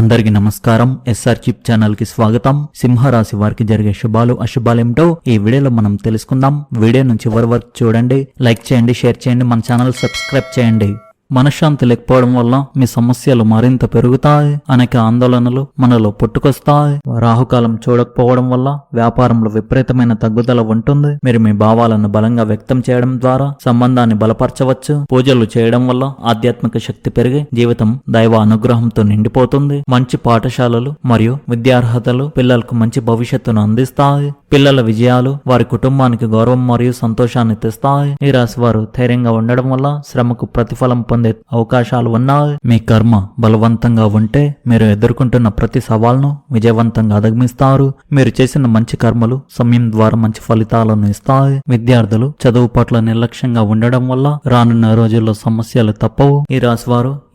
అందరికీ నమస్కారం. SR chip ఛానల్కి స్వాగతం. సింహరాశి వారికి జరిగే శుభాలు అశుభాలేమిటో ఈ వీడియోలో మనం తెలుసుకుందాం. వీడియో నుంచి చివరి వరకు చూడండి లైక్ చేయండి షేర్ చేయండి మన ఛానల్ సబ్స్క్రైబ్ చేయండి. మనశ్శాంతి లేకపోవడం వల్ల మీ సమస్యలు మరింత పెరుగుతాయి అనేక ఆందోళనలు మనలో పుట్టుకొస్తాయి. రాహుకాలం చూడకపోవడం వల్ల వ్యాపారంలో విపరీతమైన తగ్గుదల ఉంటుంది. మీరు మీ భావాలను బలంగా వ్యక్తం చేయడం ద్వారా సంబంధాన్ని బలపరచవచ్చు. పూజలు చేయడం వల్ల ఆధ్యాత్మిక శక్తి పెరిగి జీవితం దైవ అనుగ్రహంతో నిండిపోతుంది. మంచి పాఠశాలలు మరియు విద్యార్హతలు పిల్లలకు మంచి భవిష్యత్తును అందిస్తాయి. పిల్లల విజయాలు వారి కుటుంబానికి గౌరవం మరియు సంతోషాన్ని తెస్తాయి. ఈ రాశి వారు ధైర్యంగా ఉండడం వల్ల శ్రమకు ప్రతిఫలం పొంది అవకాశాలు ఉన్నా మీ కర్మ బలవంతంగా ఉంటే మీరు ఎదుర్కొంటున్న ప్రతి సవాల్ను విజయవంతంగా అధిగమిస్తారు. మీరు చేసిన మంచి కర్మలు సమయం ద్వారా మంచి ఫలితాలను ఇస్తాయి. విద్యార్థులు చదువు పట్ల నిర్లక్ష్యంగా ఉండడం వల్ల రానున్న రోజుల్లో సమస్యలు తప్పవు. ఈ రాశి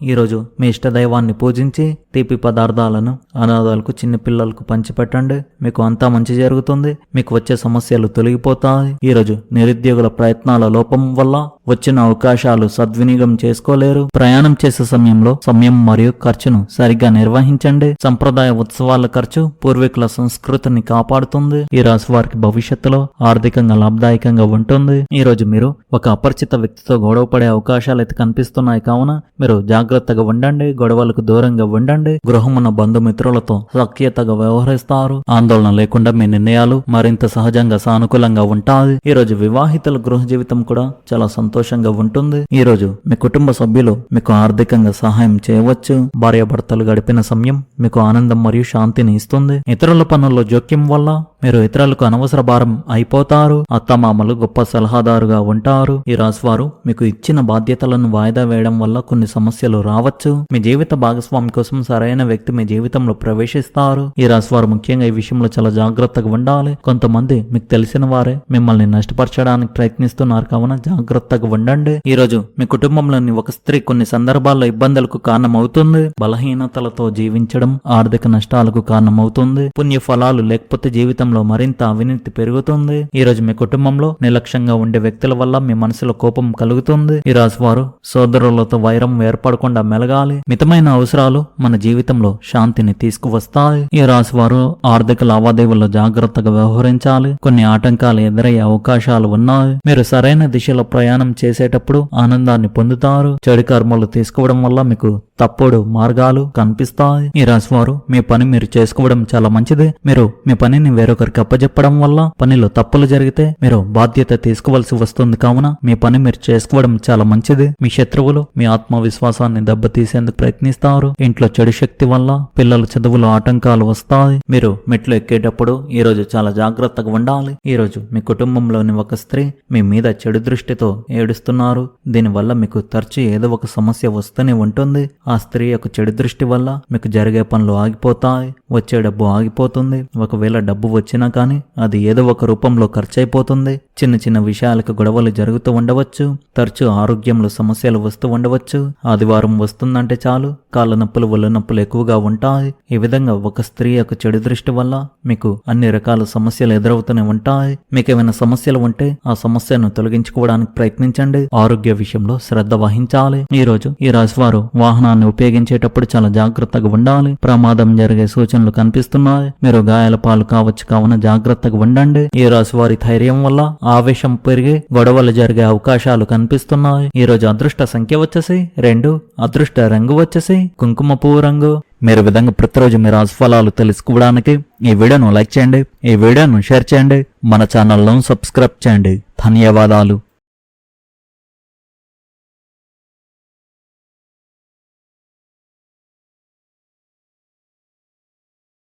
ఈరోజు ఈ రోజు మీ ఇష్ట దైవాన్ని పూజించి తీపి పదార్థాలను అనాథాలకు చిన్నపిల్లలకు పంచిపెట్టండి. మీకు అంతా మంచి జరుగుతుంది. మీకు వచ్చే సమస్యలు తొలగిపోతాయి. ఈ రోజు నిరుద్యోగుల ప్రయత్నాల లోపం వల్ల వచ్చిన అవకాశాలు సద్వినియోగం చేసుకోలేరు. ప్రయాణం చేసే సమయంలో సమయం మరియు ఖర్చును సరిగ్గా నిర్వహించండి. సంప్రదాయ ఉత్సవాల ఖర్చు పూర్వీకుల సంస్కృతిని కాపాడుతుంది. ఈ రాశి వారికి భవిష్యత్తులో ఆర్థికంగా లాభదాయకంగా ఉంటుంది. ఈ రోజు మీరు ఒక అపరిచిత వ్యక్తితో గొడవపడే అవకాశాలు అయితే కనిపిస్తున్నాయి. కావున మీరు జాగ్రత్తగా ఉండండి గొడవలకు దూరంగా ఉండండి. గృహమున్న బంధుమిత్రులతో సఖ్యతగా వ్యవహరిస్తారు. ఆందోళన లేకుండా మీ నిర్ణయాలు మరింత సహజంగా సానుకూలంగా ఉంటాయి. ఈ రోజు వివాహితుల గృహ జీవితం కూడా చాలా సంతోషంగా ఉంటుంది. ఈ రోజు మీ కుటుంబ సభ్యులు మీకు ఆర్థికంగా సహాయం చేయవచ్చు. భార్యాభర్తలు గడిపిన సమయం మీకు ఆనందం మరియు శాంతిని ఇస్తుంది. ఇతరుల పనుల్లో జోక్యం వల్ల మీరు ఇతరులకు అనవసర భారం అయిపోతారు. అత్తమామలు గొప్ప సలహాదారుగా ఉంటారు. ఈ రాశివారు మీకు ఇచ్చిన బాధ్యతలను వాయిదా వేయడం వల్ల కొన్ని సమస్యలు రావచ్చు. మీ జీవిత భాగస్వామి కోసం సరైన వ్యక్తి మీ జీవితంలో ప్రవేశిస్తారు. ఈ రాశివారు ముఖ్యంగా ఈ విషయంలో చాలా జాగ్రత్తగా ఉండాలి. కొంతమంది మీకు తెలిసిన వారే. మిమ్మల్ని నష్టపరచడానికి ప్రయత్నిస్తున్నారు కావున జాగ్రత్తగా ఉండండి. ఈ రోజు మీ కుటుంబంలోని ఒక స్త్రీ కొన్ని సందర్భాల్లో ఇబ్బందులకు కారణమవుతుంది. బలహీనతలతో జీవించడం ఆర్థిక నష్టాలకు కారణమవుతుంది. పుణ్య ఫలాలు లేకపోతే జీవితంలో మరింత అవినీతి పెరుగుతుంది. ఈ రోజు మీ కుటుంబంలో నిర్లక్ష్యంగా ఉండే వ్యక్తుల వల్ల మీ మనసులో కోపం కలుగుతుంది. ఈ రాశి వారు సోదరులతో వైరం ఏర్పడకుండా మెలగాలి. మితమైన అవసరాలు మన జీవితంలో శాంతిని తీసుకువస్తాయి. ఈ రాశి వారు ఆర్థిక లావాదేవీల్లో జాగ్రత్తగా వ్యవహరించాలి. కొన్ని ఆటంకాలు ఎదురయ్యే అవకాశాలు ఉన్నాయి. మీరు సరైన దిశలో ప్రయాణం చేసేటప్పుడు ఆనందాన్ని పొందుతారు. చెడు కర్మలు తీసుకోవడం వల్ల మీకు తప్పుడు మార్గాలు కనిపిస్తాయి. ఈ రాశివారు మీ పని మీరు చేసుకోవడం చాలా మంచిది. మీరు మీ పనిని వేరొకరికి అప్పజెప్పడం వల్ల పనిలో తప్పులు జరిగితే మీరు బాధ్యత తీసుకోవాల్సి వస్తుంది కావున మీ పని మీరు చేసుకోవడం చాలా మంచిది. మీ శత్రువులు మీ ఆత్మవిశ్వాసాన్ని దెబ్బతీసేందుకు ప్రయత్నిస్తారు. ఇంట్లో చెడు శక్తి వల్ల పిల్లల చదువులో ఆటంకాలు వస్తాయి. మీరు మెట్లు ఎక్కేటప్పుడు ఈ రోజు చాలా జాగ్రత్తగా ఉండాలి. ఈ రోజు మీ కుటుంబంలోని ఒక స్త్రీ మీ మీద చెడు దృష్టితో ఏడుస్తున్నారు. దీనివల్ల మీకు తరచు ఏదో ఒక సమస్య వస్తూనే ఉంటుంది. ఆ స్త్రీ యొక్క చెడు దృష్టి వల్ల మీకు జరిగే పనులు ఆగిపోతాయి వచ్చే డబ్బు ఆగిపోతుంది. ఒకవేళ డబ్బు వచ్చినా కానీ అది ఏదో ఒక రూపంలో ఖర్చు అయిపోతుంది చిన్న చిన్న విషయాలకు గొడవలు జరుగుతూ ఉండవచ్చు. తరచూ ఆరోగ్యంలో సమస్యలు వస్తూ ఉండవచ్చు. ఆదివారం వస్తుందంటే చాలు. కాళ్ళ నొప్పులు ఒళ్ళు నొప్పులు ఎక్కువగా ఉంటాయి. ఈ విధంగా ఒక స్త్రీ యొక్క చెడు దృష్టి వల్ల మీకు అన్ని రకాల సమస్యలు ఎదురవుతూనే ఉంటాయి. మీకు ఏమైనా సమస్యలు ఉంటే ఆ సమస్యను తొలగించుకోవడానికి ప్రయత్నించండి. ఆరోగ్య విషయంలో శ్రద్ధ వహించాలి. ఈ రోజు ఈ రాశివారు వాహనాన్ని ఉపయోగించేటప్పుడు చాలా జాగ్రత్తగా ఉండాలి. ప్రమాదం జరిగే సూచనలు కనిపిస్తున్నాయి. మీరు గాయాల పాలు కావచ్చు కావున జాగ్రత్తగా ఉండండి. ఈ రాశి వారి ధైర్యం వల్ల ఆవేశం పెరిగి గొడవలు జరిగే అవకాశాలు కనిపిస్తున్నాయి. ఈ రోజు అదృష్ట సంఖ్య వచ్చేసి రెండు అదృష్ట రంగు వచ్చేసి కుంకుమ పువ్వు రంగు. మీరు విధంగా ప్రతిరోజు మీ రాశిఫలాలు తెలుసుకోవడానికి ఈ వీడియోను లైక్ చేయండి. ఈ వీడియోను షేర్ చేయండి. మన ఛానల్ను సబ్స్క్రైబ్ చేయండి. ధన్యవాదాలు.